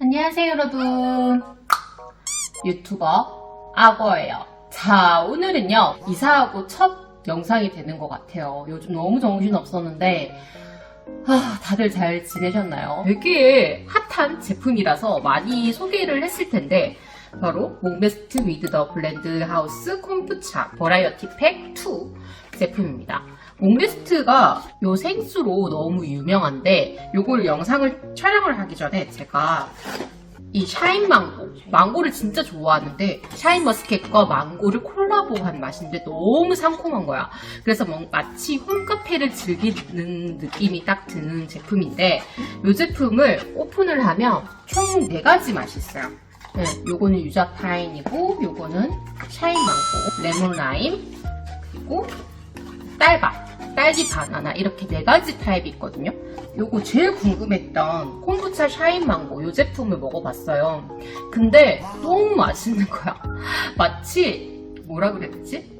안녕하세요 여러분 유튜버 악어예요 자 오늘은요 이사하고 첫 영상이 되는 것 같아요 요즘 너무 정신 없었는데 아, 다들 잘 지내셨나요? 되게 핫한 제품이라서 많이 소개를 했을 텐데 바로 몽베스트 위드 더 블렌드 하우스 콤부차 버라이어티 팩 2 제품입니다. 몽베스트가 요 생수로 너무 유명한데 요걸 영상을 촬영을 하기 전에 제가 이 샤인 망고 망고를 진짜 좋아하는데 샤인 머스켓과 망고를 콜라보한 맛인데 너무 상콤한 거야. 그래서 뭔 마치 홈카페를 즐기는 느낌이 딱 드는 제품인데 이 제품을 오픈을 하면 총 4가지 맛이 있어요. 네, 요거는 유자 파인이고 요거는 샤인 망고 레몬 라임 그리고 딸바 딸기 바나나 이렇게 네 가지 타입이 있거든요. 요거 제일 궁금했던 콤부차 샤인 망고 요 제품을 먹어봤어요. 근데 너무 맛있는 거야. 마치 뭐라 되지?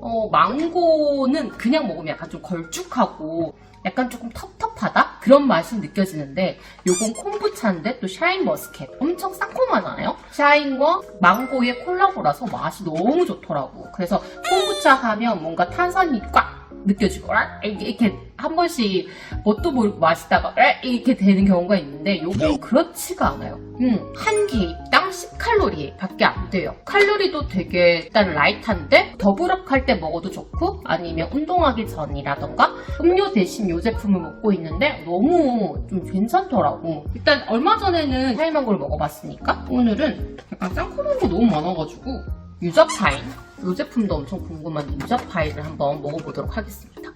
어, 망고는 그냥 먹으면 약간 좀 걸쭉하고 약간 조금 텁텁하다? 그런 맛이 느껴지는데 요건 콤부차인데 또 샤인 머스켓 엄청 상콤하잖아요? 샤인과 망고의 콜라보라서 맛이 너무 좋더라고 그래서 콤부차 하면 뭔가 탄산이 꽉 느껴지고 아, 이렇게, 한 번씩 뭣도 모르고 마시다가 아, 이렇게 되는 경우가 있는데 요건 그렇지가 않아요. 음, 한 개당 10칼로리 밖에 안 돼요. 칼로리도 되게 일단 라이트한데 더블업 할때 먹어도 좋고 아니면 운동하기 전이라던가 음료 대신 이 제품을 먹고 있는데 너무 좀 괜찮더라고. 일단 얼마 전에는 샤이망고를 먹어봤으니까 오늘은 약간 거 너무 많아가지고 유자 파인 이 제품도 엄청 궁금한 유자 파인을 한번 먹어보도록 하겠습니다.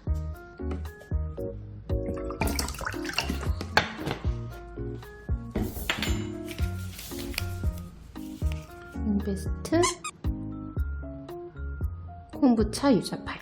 베스트 콤부차 유자 파인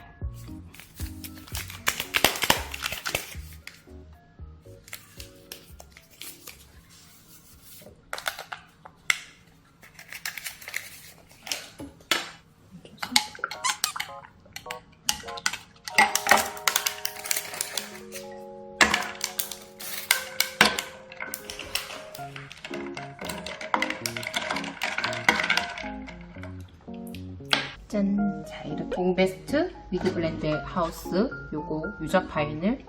짠! 자, 이렇게 옹베스트 위드 블렌드 하우스 요거 유자 파인을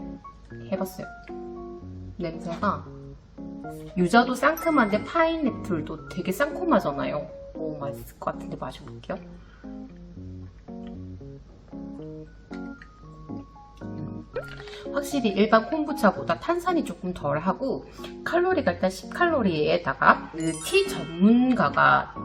해봤어요. 냄새가 유자도 상큼한데 파인애플도 되게 상콤하잖아요. 너무 맛있을 것 같은데 마셔볼게요. 확실히 일반 콤부차보다 탄산이 조금 덜하고 칼로리가 일단 10칼로리에다가 그 티 전문가가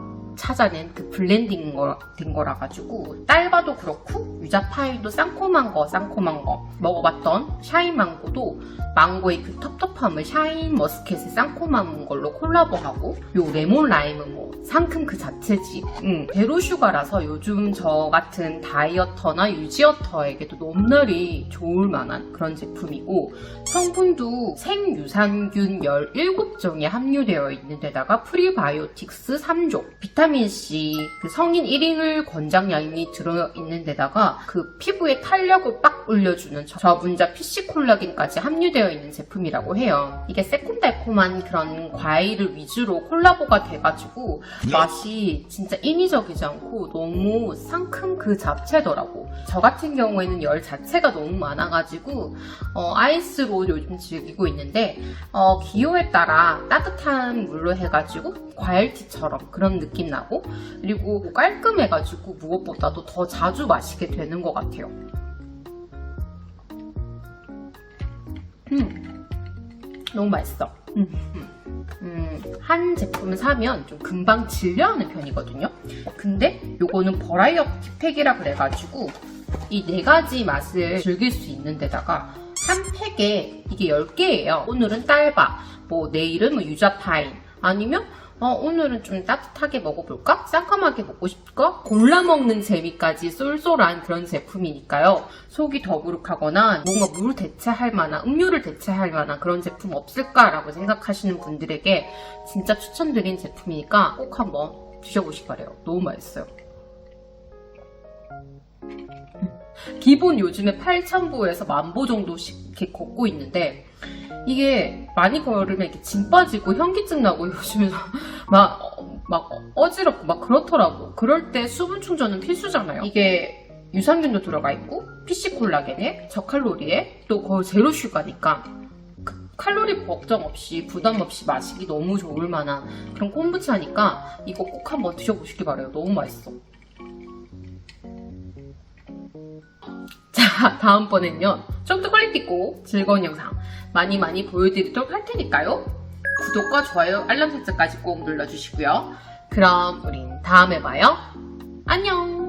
찾아낸 그 블렌딩 거, 된 거라 가지고 딸바도 그렇고 유자파이도 쌍콤한 거 쌍콤한 거. 먹어봤던 샤인 망고도 망고의 그 텁텁함을 샤인 머스켓의 쌍콤한 걸로 콜라보하고 요 레몬 라임은 뭐 상큼 그 자체지. 음, 제로슈가라서 요즘 저 같은 다이어터나 유지어터에게도 넘날이 좋을 만한 그런 제품이고 성분도 생유산균 17종이 함유되어 있는 데다가 프리바이오틱스 3종 비타민 C 그 성인 1일 권장량이 들어있는 데다가 그 피부의 탄력을 빡 올려주는 저분자 PC 콜라겐까지 함유되어 있는 제품이라고 해요 이게 새콤달콤한 그런 과일을 위주로 콜라보가 돼가지고 맛이 진짜 인위적이지 않고 너무 상큼 그 자체더라고. 저 같은 경우에는 열 자체가 너무 많아가지고 어, 아이스로 요즘 즐기고 있는데 어, 기호에 따라 따뜻한 물로 해가지고 과일티처럼 그런 느낌 나고 그리고 깔끔해가지고 무엇보다도 더 자주 마시게 되는 것 같아요. 음, 너무 맛있어. 음. 음, 한 제품을 사면 좀 금방 질려하는 편이거든요. 근데 요거는 버라이어티 팩이라 그래가지고 이 네 가지 맛을 즐길 수 있는 데다가 한 팩에 이게 10개예요. 오늘은 딸바, 뭐 내일은 뭐 유자파인, 아니면 어, 오늘은 좀 따뜻하게 먹어볼까? 상큼하게 먹고 싶을까? 골라 먹는 재미까지 쏠쏠한 그런 제품이니까요. 속이 더부룩하거나 뭔가 물 대체할 만한, 음료를 대체할 만한 그런 제품 없을까라고 생각하시는 분들에게 진짜 추천드린 제품이니까 꼭 한번 드셔보시기 바래요. 너무 맛있어요. 기본 요즘에 8,000보에서 만보 정도씩 이렇게 걷고 있는데 이게 많이 걸으면 이렇게 진 빠지고 현기증 나고 요즘에 막, 어, 막 어지럽고 막 그렇더라고. 그럴 때 수분 충전은 필수잖아요. 이게 유산균도 들어가 있고 PC 콜라겐에 저칼로리에 또 거의 제로 슈가니까 그 칼로리 걱정 없이 부담 없이 마시기 너무 좋을 만한 그런 콤부차니까 이거 꼭 한번 드셔보시기 바래요. 너무 맛있어. 자, 다음번엔요. 좀 더 퀄리티 있고 즐거운 영상 많이 많이 보여드리도록 할 테니까요. 구독과 좋아요, 알람 설정까지 꼭 눌러주시고요. 그럼 우린 다음에 봐요. 안녕!